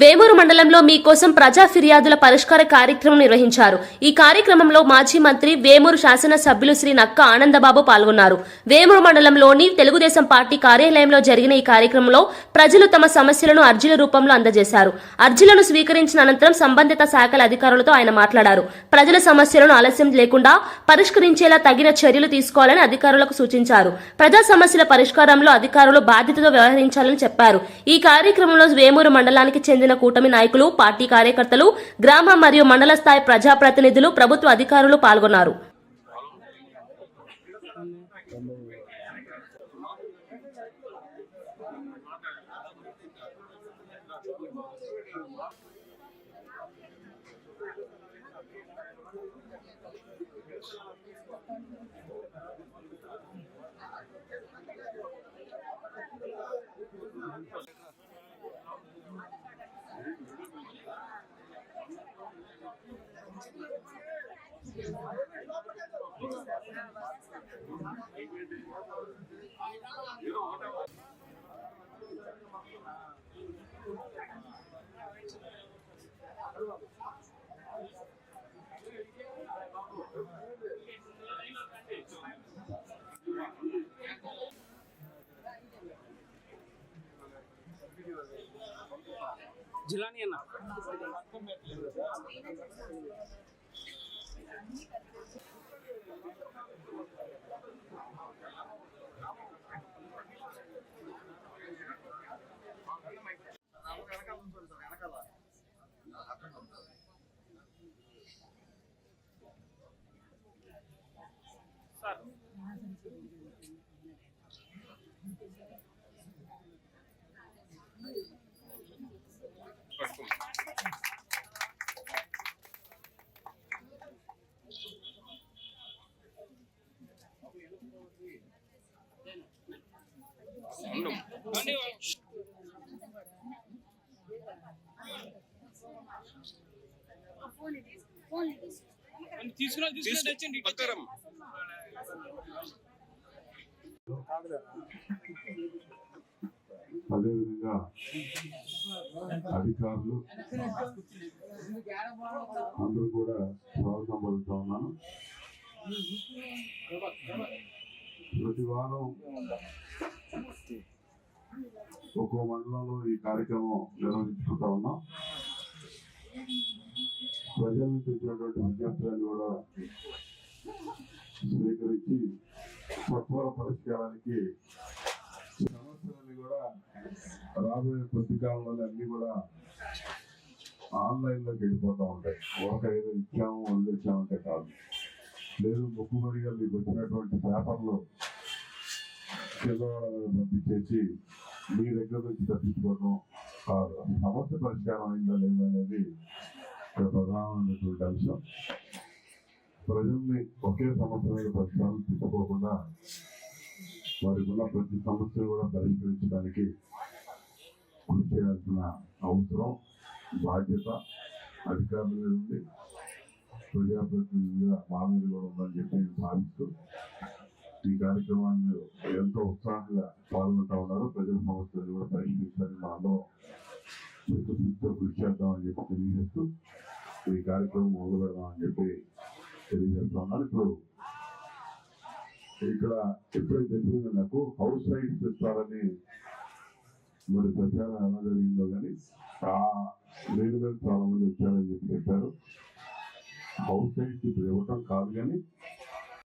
వేమూరు మండలంలో మీకోసం ప్రజా ఫిర్యాదుల పరిష్కార కార్యక్రమం నిర్వహించారు. ఈ కార్యక్రమంలో మాజీ మంత్రి వేమూరు శాసన సభ్యులు శ్రీ నక్క ఆనందబాబు పాల్గొన్నారు. వేమూరు మండలంలోని తెలుగుదేశం పార్టీ కార్యాలయంలో జరిగిన ఈ కార్యక్రమంలో ప్రజలు తమ సమస్యలను అర్జీల రూపంలో అందజేశారు. అర్జీలను స్వీకరించిన అనంతరం సంబంధిత శాఖల అధికారులతో ఆయన మాట్లాడారు. ప్రజల సమస్యలను ఆలస్యం లేకుండా పరిష్కరించేలా తగిన చర్యలు తీసుకోవాలని అధికారులకు సూచించారు. ప్రజా సమస్యల పరిష్కారంలో అధికారులు బాధ్యతతో వ్యవహరించాలని చెప్పారు. ఈ కార్యక్రమంలో వేమూరు మండలానికి చెందిన కూటమి నాయకులు పార్టీ కార్యకర్తలు గ్రామ మరియు మండల స్థాయి ప్రజాప్రతినిధులు ప్రభుత్వ అధికారులు పాల్గొన్నారు. జిలాని అన్న సార్ రండి. పక్కరం అదేవిధంగా అధికారులు అందరూ కూడా స్వాగతం పలుకుతా ఉన్నాను ప్రతి వారం ఒక్కో మండలంలో ఈ కార్యక్రమం నిర్వహించుకుంటా ఉన్నాం. ప్రజల నుంచి వచ్చినటువంటి విజ్ఞప్తులను కూడా స్వీకరించి సత్వర పరిష్కారానికి సమస్యలన్నీ కూడా రాబోయే కొద్ది కాలంలో అన్ని కూడా ఆన్లైన్లోకి వెళ్ళిపోతూ ఉంటాయి. ఒక ఏదో ఇచ్చాము వదిలేసామంటే కాదు. లేదు మొక్కుబడిగా మీకు వచ్చినటువంటి పేపర్లు పిల్లవాళ్ళ పంపించేసి మీ దగ్గర నుంచి తప్పించుకోవడం కాదు. సమస్య పరిష్కారం అయిందా లేదా అనేది ఇక్కడ ప్రధానమైనటువంటి అంశం. ప్రజల్ని ఒకే సమస్య మీద పరిష్కారం తీసుకోకుండా వారికి ఉన్న ప్రతి సమస్యను కూడా పరిష్కరించడానికి కృషి చేయాల్సిన అవసరం బాధ్యత అధికారుల మీద ఉంది. ప్రజాప్రతినిధిగా మా మీద కూడా ఉందని చెప్పి భావిస్తూ ఈ కార్యక్రమాన్ని ఎంతో ఉత్సాహంగా పాల్గొంటా ఉన్నారు. ప్రజల సమస్యలు కూడా పరిష్కరించడానికి మా చిత్తశుద్ధితో కృషి చేద్దామని చెప్పి తెలియజేస్తూ ఈ కార్యక్రమం మొదలు పెడదామని చెప్పి తెలియజేస్తా ఉన్నారు ఇప్పుడు ఇక్కడ ఎప్పుడైతే తెలిసిందో నాకు హౌస్ రైట్స్ ఇస్తారని మరి ప్రచారం ఎలా జరిగిందో కానీ ఆ వేరు వేరు చాలా మంది వచ్చారని చెప్పి చెప్పారు. హౌస్ రైట్స్ ఇప్పుడు ఇవ్వటం కాదు కానీ